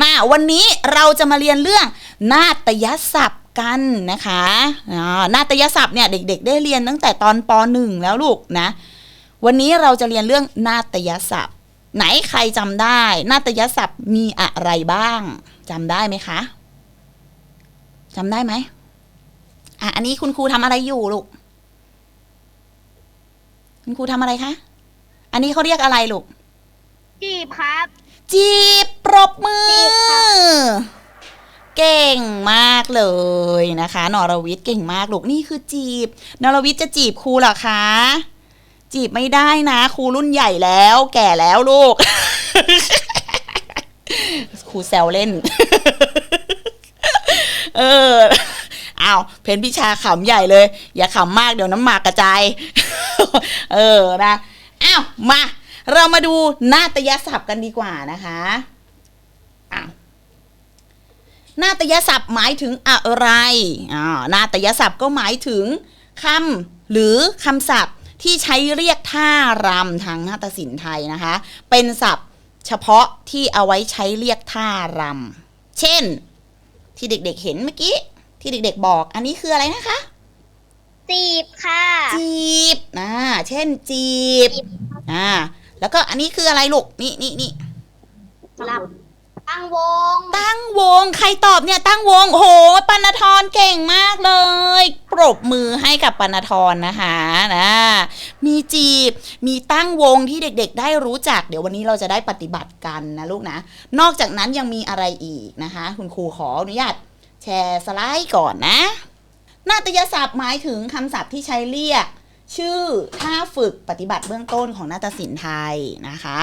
มาวันนี้เราจะมาเรียนเรื่องนาฏยศัพท์กันนะคะนาฏยศัพท์เนี่ยเด็ก ๆ ได้เรียนตั้งแต่ตอนป .1 แล้วลูกนะ วันนี้เราจะเรียนเรื่องนาฏยศัพท์ ไหนใครจำได้นาฏยศัพท์มีอะไรบ้างจำได้ไหมคะจำได้ไหมอะอันนี้คุณครูทำอะไรอยู่ลูก คุณครูทำอะไรคะ อันนี้เขาเรียกอะไรลูกจีบครับ จีบปรบมือ เก่งมากเลยนะคะนรวิทย์เก่งมากลูกนี่คือจีบนรวิทย์จะจีบครูเหรอคะจีบไม่ได้นะครูรุ่นใหญ่แล้ว แก่แล้วลูกครูแซวเล่น เออเอาวเพนพิชาขำใหญ่เลย อย่าขำมากเดี๋ยวน้ำหมากกระจาย เออนะอ้าวมา เรามาดูนาฏยศัพท์กันดีกว่านะคะอ้าวนาฏยศัพท์หมายถึงอะไรอ่านาฏยศัพท์ก็หมายถึงคำหรือคำศัพท์ที่ใช้เรียกท่ารำทางนาฏศิลป์ไทยนะคะ เป็นศัพท์เฉพาะที่เอาไว้ใช้เรียกท่ารำเช่น ที่เด็กๆเห็นเมื่อกี้ ที่เด็กๆบอก อันนี้คืออะไรนะคะ จีบค่ะ จีบอ่าเช่นจีบอ่า แล้วก็อันนี้คืออะไรลูก นี่นี่นี่ลำตั้งวง ตั้งวง ใครตอบเนี่ย ตั้งวง โหปนทรเก่งมากเลย ปรบมือให้กับปนทรนะคะนะ มีจีบ มีตั้งวงที่เด็กๆ ได้รู้จัก เดี๋ยววันนี้เราจะได้ปฏิบัติกันนะลูกนะ นอกจากนั้นยังมีอะไรอีกนะคะ คุณครูขออนุญาตแชร์สไลด์ก่อนนะ นาฏยศัพท์หมายถึงคำศัพท์ที่ใช้เรียก ชื่อท่าฝึกปฏิบัติเบื้องต้นของนาฏศิลป์ไทยนะคะ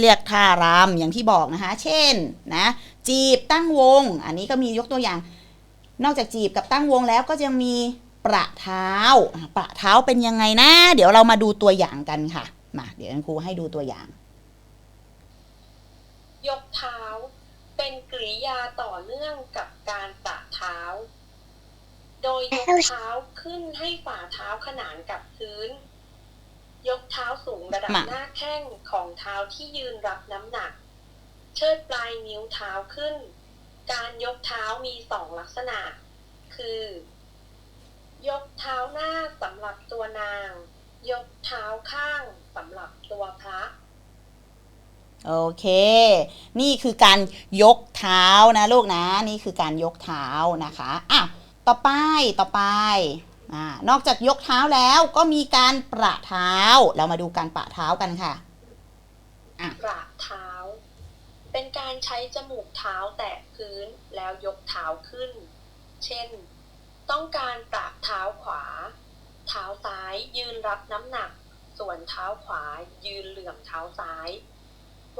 เรียกท่ารำอย่างที่บอกนะคะ เช่นนะจีบตั้งวง อันนี้ก็มียกตัวอย่าง นอกจากจีบกับตั้งวงแล้วก็ยังมีประเท้าประเท้าเป็นยังไงนะ เดี๋ยวเรามาดูตัวอย่างกันค่ะมาเดี๋ยวคุณครูให้ดูตัวอย่าง ยกเท้า เป็นกริยาต่อเนื่องกับการประเท้า โดยยกเท้าขึ้นให้ฝ่าเท้าขนานกับพื้น ยกเท้าสูงระดับมาหน้าแข้งของเท้าที่ยืนรับน้ำหนัก เชิดปลายนิ้วเท้าขึ้น การยกเท้ามีสองลักษณะ คือ ยกเท้าหน้าสำหรับตัวนาง ยกเท้าข้างสำหรับตัวพระโอเค นี่คือการยกเท้านะลูกนะ นี่คือการยกเท้านะคะ อะ ต่อไปต่อไปอนอกจากยกเท้าแล้วก็มีการประเท้า เรามาดูการประเท้ากันค่ะกระเท้า เป็นการใช้จมูกเท้าแตะพื้นแล้วยกเท้าขึ้น เช่น ต้องการปราบเท้าขวา เท้าซ้ายยืนรับน้ำหนัก ส่วนเท้าขวายืนเหลื่อมเท้าซ้าย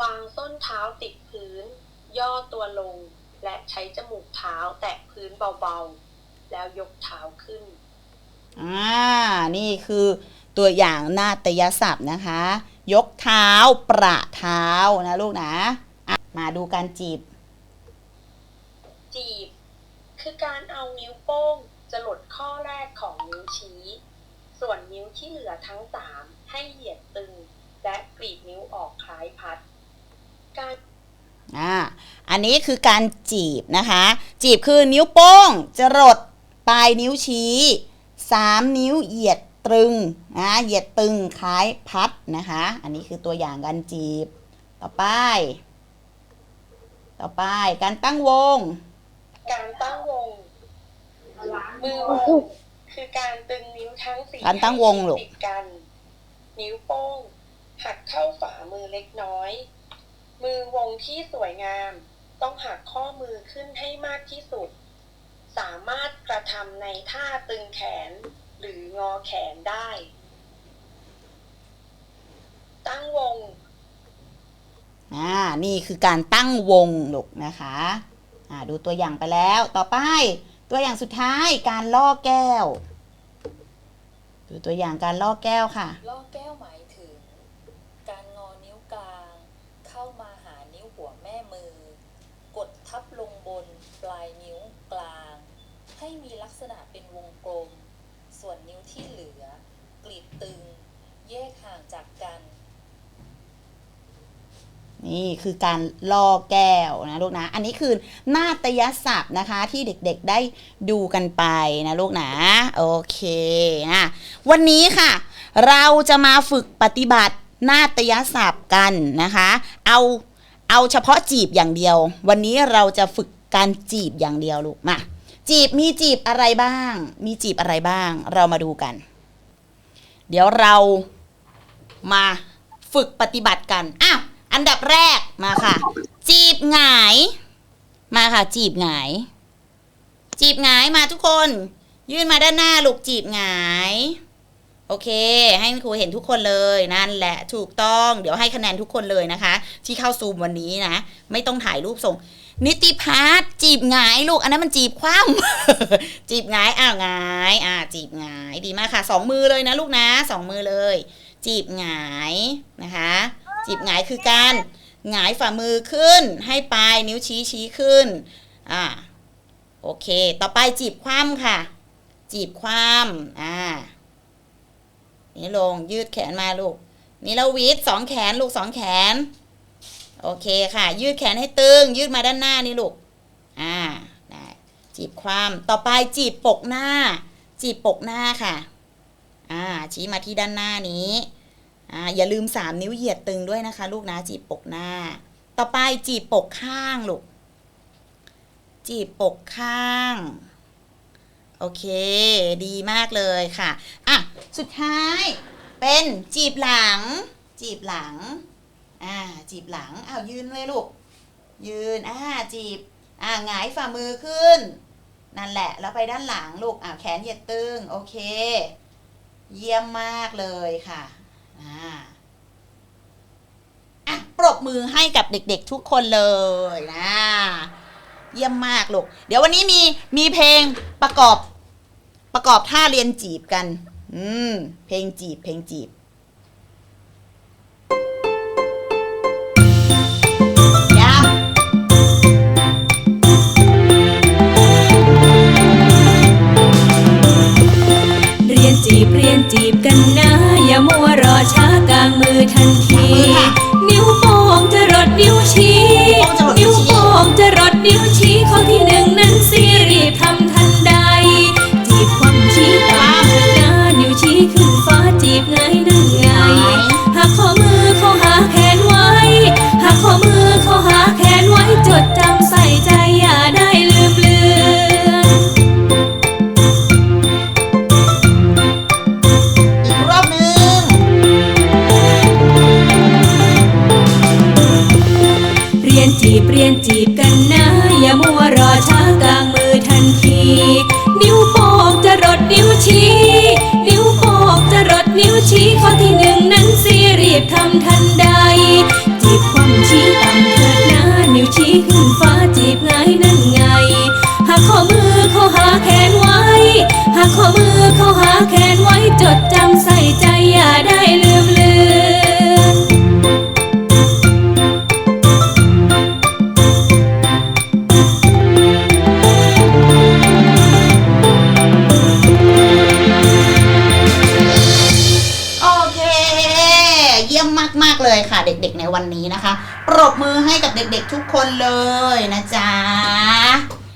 วางส้นเท้าติดพื้น ย่อตัวลง และใช้จมูกเท้าแตะพื้นเบาๆ แล้วยกเท้าขึ้น อ่า นี่คือตัวอย่างนาฏยศัพท์นะคะ ยกเท้าประเท้านะลูกนะอะมาดูการจีบ จีบ คือการเอานิ้วโป้งจะหลดข้อแรกของนิ้วชี้ ส่วนนิ้วที่เหลือทั้งสามให้เหยียดตึง และกรีดนิ้วออกคล้ายพัด การอ่า อันนี้คือการจีบนะคะ จีบคือนิ้วโป้งจรด ปลายนิ้วชี้สามนิ้วเหยียดตรึงนะเหยียดตึงคล้ายพัดนะคะ อันนี้คือตัวอย่างการจีบ ต่อไป ต่อไปการตั้งวง การตั้งวง มือวงคือการตึงนิ้วทั้งสี่การตั้งวงให้ลูกติดกัน นิ้วโป้ง หักเข้าฝ่ามือเล็กน้อย มือวงที่สวยงาม ต้องหักข้อมือขึ้นให้มากที่สุด สามารถกระทำในท่าตึงแขนหรืองอแขนได้ ตั้งวง อ่า นี่คือการตั้งวงลูกนะคะ อ่า ดูตัวอย่างไปแล้ว ต่อไป ตัวอย่างสุดท้าย การล่อแก้ว ดูตัวอย่างการล่อแก้วค่ะ ล่อแก้วหมายถึง การงอนิ้วกลาง เข้ามาหานิ้วหัวแม่มือ กดทับลงบนปลายนิ้วกลาง ให้มีลักษณะเป็นวงกลม ส่วนนิ้วที่เหลือ กรีดตึง แยกห่างจากกัน นี่คือการล่อแก้วนะลูกนะ อันนี้คือนาฏยศัพท์นะคะที่เด็กๆได้ดูกันไปนะลูกนะ โอเคนะวันนี้ค่ะ เราจะมาฝึกปฏิบัตินาฏยศัพท์กันนะคะ เอา เอาเฉพาะจีบอย่างเดียว วันนี้เราจะฝึกการจีบอย่างเดียวลูกมาจีบมีจีบอะไรบ้าง มีจีบอะไรบ้าง เรามาดูกัน เดี๋ยวเรามาฝึกปฏิบัติกันอ้าวอันดับแรกมาค่ะ จีบหงาย มาค่ะ จีบหงาย จีบหงายมาทุกคน ยื่นมาด้านหน้าลูกจีบหงาย โอเค ให้ครูเห็นทุกคนเลยนั่นแหละถูกต้องเดี๋ยวให้คะแนนทุกคนเลยนะคะ ที่เข้าซูมวันนี้นะ ไม่ต้องถ่ายรูปส่ง นิติพัฒน์จีบหงายลูก อันนั้นมันจีบคว่ำจีบหงายอ้าวหงายอ่าจีบหงายดีมากค่ะสองมือเลยนะลูกนะสองมือเลย จีบหงายนะคะ จีบหงายคือการหงายฝ่ามือขึ้น ให้ปลายนิ้วชี้ชี้ขึ้นอ่าโอเค ต่อไปจีบคว่ำค่ะ จีบคว่ำอ่า นี่ลงยืดแขนมาลูก นี่เราวิดสองแขนลูกสองแขน โอเคค่ะ ยืดแขนให้ตึง ยืดมาด้านหน้านี่ลูก อ่าได้จีบความต่อไปจีบปกหน้า จีบปกหน้าค่ะ อ่า ชี้มาที่ด้านหน้านี้อ่าอย่าลืมสามนิ้วเหยียดตึงด้วยนะคะ ลูกนะจีบปกหน้า ต่อไปจีบปกข้างลูก จีบปกข้าง โอเค ดีมากเลยค่ะ อะ สุดท้ายเป็นจีบหลัง จีบหลัง อ่า จีบหลังอ้าวยืนเลยลูก ยืน อ่า จีบ อ่าหงายฝ่ามือขึ้น นั่นแหละ แล้วไปด้านหลังลูกอ่าแขนเหยียดตึง โอเค เยี่ยมมากเลยค่ะ อ่าอะปรบมือให้กับเด็กๆทุกคนเลยนะ เยี่ยมมากลูก เดี๋ยววันนี้มี มีเพลงประกอบ ประกอบท่าเรียนจีบกัน อืม เพลงจีบ เพลงจีบเรียนจีบเรียนจี รียนจีบเรียนจีบกันนะ อย่ามัวรอช้ากลางมือทันที นิ้วโป้งจะรดนิ้วชี้ นิ้วโป้งจะรดนิ้วชี้ข้อที่หนึ่งนั้นสิรีบทำทันใด จีบความชี้ต่ำเถิดนะนิ้วชี้ขึ้นฟ้าจีบไงนั่นไงหักข้อมือเขาหาแขนไว้หักข้อมือเขาหาแขนไว้จดจำใส่ใจ เด็กๆทุกคนเลยนะจ๊ะ